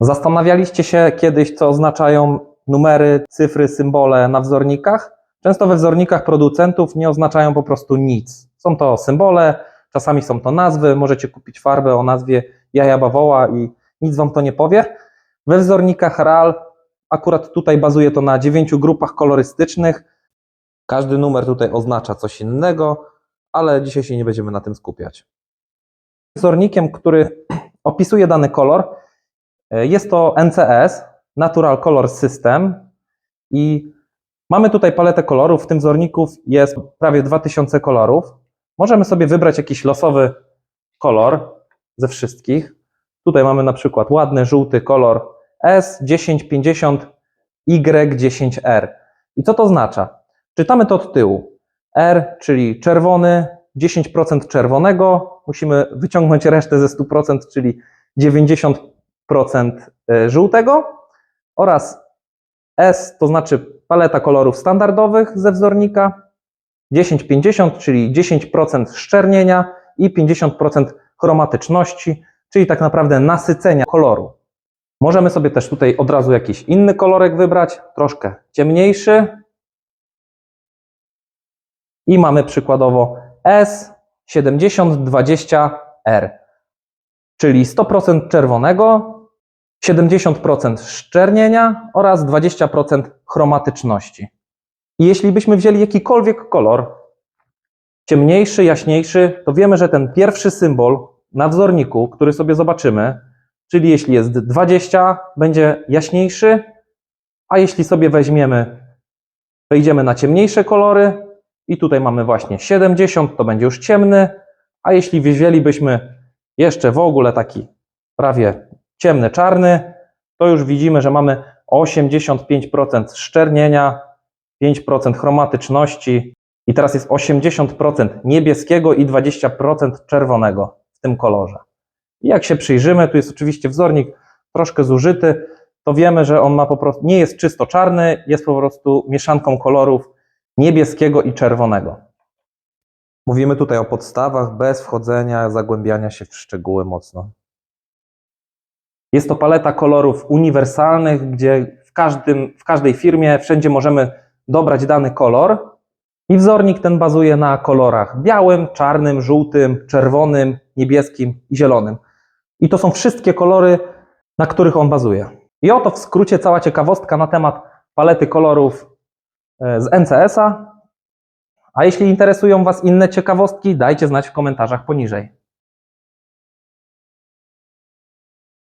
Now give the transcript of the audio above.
Zastanawialiście się kiedyś, co oznaczają numery, cyfry, symbole na wzornikach? Często we wzornikach producentów nie oznaczają po prostu nic. Są to symbole, czasami są to nazwy, możecie kupić farbę o nazwie jaja bawoła i nic wam to nie powie. We wzornikach RAL akurat tutaj bazuje to na dziewięciu grupach kolorystycznych. Każdy numer tutaj oznacza coś innego, ale dzisiaj się nie będziemy na tym skupiać. Wzornikiem, który opisuje dany kolor, jest to NCS, Natural Color System i mamy tutaj paletę kolorów. W tym wzorniku jest prawie 2000 kolorów. Możemy sobie wybrać jakiś losowy kolor ze wszystkich. Tutaj mamy na przykład ładny żółty kolor S1050 Y10R. I co to oznacza? Czytamy to od tyłu. R, czyli czerwony, 10% czerwonego, musimy wyciągnąć resztę ze 100%, czyli 90% e, żółtego oraz S to znaczy paleta kolorów standardowych ze wzornika, 10-50, czyli 10% szczernienia i 50% chromatyczności, czyli tak naprawdę nasycenia koloru. Możemy sobie też tutaj od razu jakiś inny kolorek wybrać, troszkę ciemniejszy. I mamy przykładowo S7020R, czyli 100% czerwonego, 70% szczernienia oraz 20% chromatyczności. I jeśli byśmy wzięli jakikolwiek kolor, ciemniejszy, jaśniejszy, to wiemy, że ten pierwszy symbol na wzorniku, który sobie zobaczymy, czyli jeśli jest 20, będzie jaśniejszy, a jeśli sobie weźmiemy, wejdziemy na ciemniejsze kolory i tutaj mamy właśnie 70, to będzie już ciemny, a jeśli wzięlibyśmy jeszcze w ogóle taki prawie ciemny, czarny, to już widzimy, że mamy 85% szczernienia, 5% chromatyczności i teraz jest 80% niebieskiego i 20% czerwonego w tym kolorze. I jak się przyjrzymy, tu jest oczywiście wzornik troszkę zużyty, to wiemy, że on ma po prostu, nie jest czysto czarny, jest po prostu mieszanką kolorów niebieskiego i czerwonego. Mówimy tutaj o podstawach bez wchodzenia, zagłębiania się w szczegóły mocno. Jest to paleta kolorów uniwersalnych, gdzie w, każdym, w każdej firmie wszędzie możemy dobrać dany kolor. I wzornik ten bazuje na kolorach białym, czarnym, żółtym, czerwonym, niebieskim i zielonym. I to są wszystkie kolory, na których on bazuje. I oto w skrócie cała ciekawostka na temat palety kolorów e, z NCS-a. A jeśli interesują Was inne ciekawostki, dajcie znać w komentarzach poniżej.